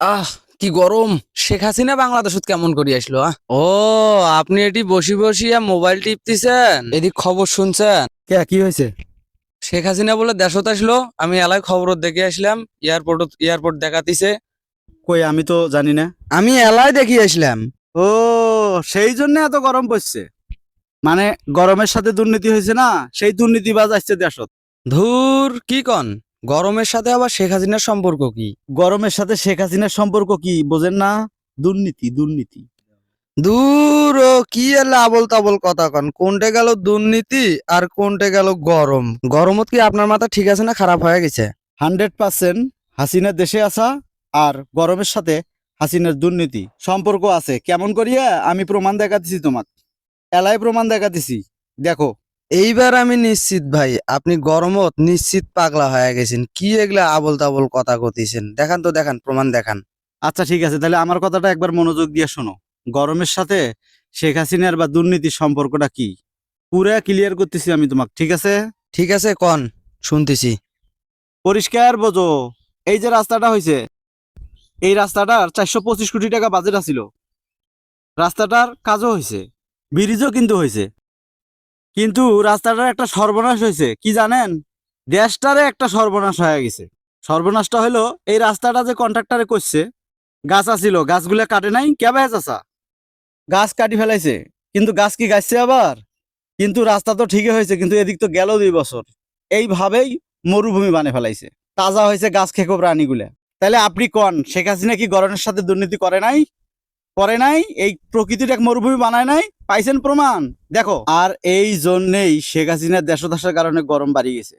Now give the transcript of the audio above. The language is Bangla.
আহ কি গরম। শেখ হাসিনা বাংলাদেশত কেমন করি আসলো ও আপনি এটি বসি বসিয়া মোবাইল টিপতেছেন? এদিক খবর শুনছেন? কে কি হয়েছে? শেখ হাসিনা বলে দেশত আসলো আমি এলাকায় খবর দেখে আসলাম এয়ারপোর্ট এয়ারপোর্ট দেখাতিছে। কই আমি তো জানি না। আমি এলাই দেখি আসলাম। ও সেই জন্য এত গরম পড়ছে। মানে গরমের সাথে দুর্নীতি হয়েছে না সেই দুর্নীতিবাজ আসছে দেশত। ধুর কি কন? গরমের সাথে আবার শেখ হাসিনার সম্পর্ক কি? গরমের সাথে শেখ হাসিনার সম্পর্ক কি বোঝেন না? দুর্নীতি দুর্নীতি। দূর ও কি এলা আবল তাবল কথা কন? কোনটা গেল দুর্নীতি আর কোনটা গেল গরম? গরমত কি আপনার মাথা ঠিক আছে না খারাপ হয়ে গেছে? হান্ড্রেড পার্সেন্ট হাসিনা দেশে আসা আর গরমের সাথে হাসিনার দুর্নীতি সম্পর্ক আছে। কেমন করিয়া? আমি প্রমাণ দেখাতেছি তোমাক। এলাই প্রমাণ দেখাতেছি। দেখো এইবার আমি নিশ্চিত ভাই আপনি গরমত নিশ্চিত পাগলা হয়ে গেছেন। কি এগুলা আবল তাবল কথা কতিছেন দেখান তো দেখান প্রমাণ দেখান। আচ্ছা ঠিক আছে তাহলে আমার কথাটা একবার মনোযোগ দিয়ে শোনো। গরমের সাথে শেখ হাসিনার বা দুর্নীতির সম্পর্কটা কি? পুরা ক্লিয়ার করতেছি আমি তোমাক ঠিক আছে? ঠিক আছে কন শুনতেছি। পরিষ্কার বোঝো এই যে রাস্তাটা হয়েছে এই রাস্তাটার চারশো পঁচিশ কোটি টাকা বাজেট আছিল। রাস্তাটার কাজও হয়েছে ব্রিজও কিন্তু হয়েছে কিন্তু রাস্তাটার একটা সর্বনাশ হয়েছে, কি জানেন? দেশটারে একটা সর্বনাশ হয়ে গেছে। সর্বনাশটা হলো, এই রাস্তাটা যে কন্ট্রাক্টরে করছে, গাছ আছিল, গাছগুলো কাটে নাই কেবে চাষা গাছ কাটি ফেলাইছে, কিন্তু গাছ কি গাছছে আবার? কিন্তু রাস্তা তো ঠিকই হয়েছে, কিন্তু এদিক তো গেল দুই বছর। এইভাবেই মরুভূমি বানিয়ে ফেলাইছে। তাজা হয়েছে গাছ খেকো প্রাণীগুলা। তাহলে আপনি কন, শেখ হাসিনা কি গরমের সাথে দুর্নীতি করে নাই? করে নাই, এই প্রকৃতির এক মরুভূমি বানায় নাই, পাইছেন প্রমাণ। দেখো, আর এই জন্যেই শেখ হাসিনার দেশদাসের কারণে গরম বাড়িয়ে গেছে।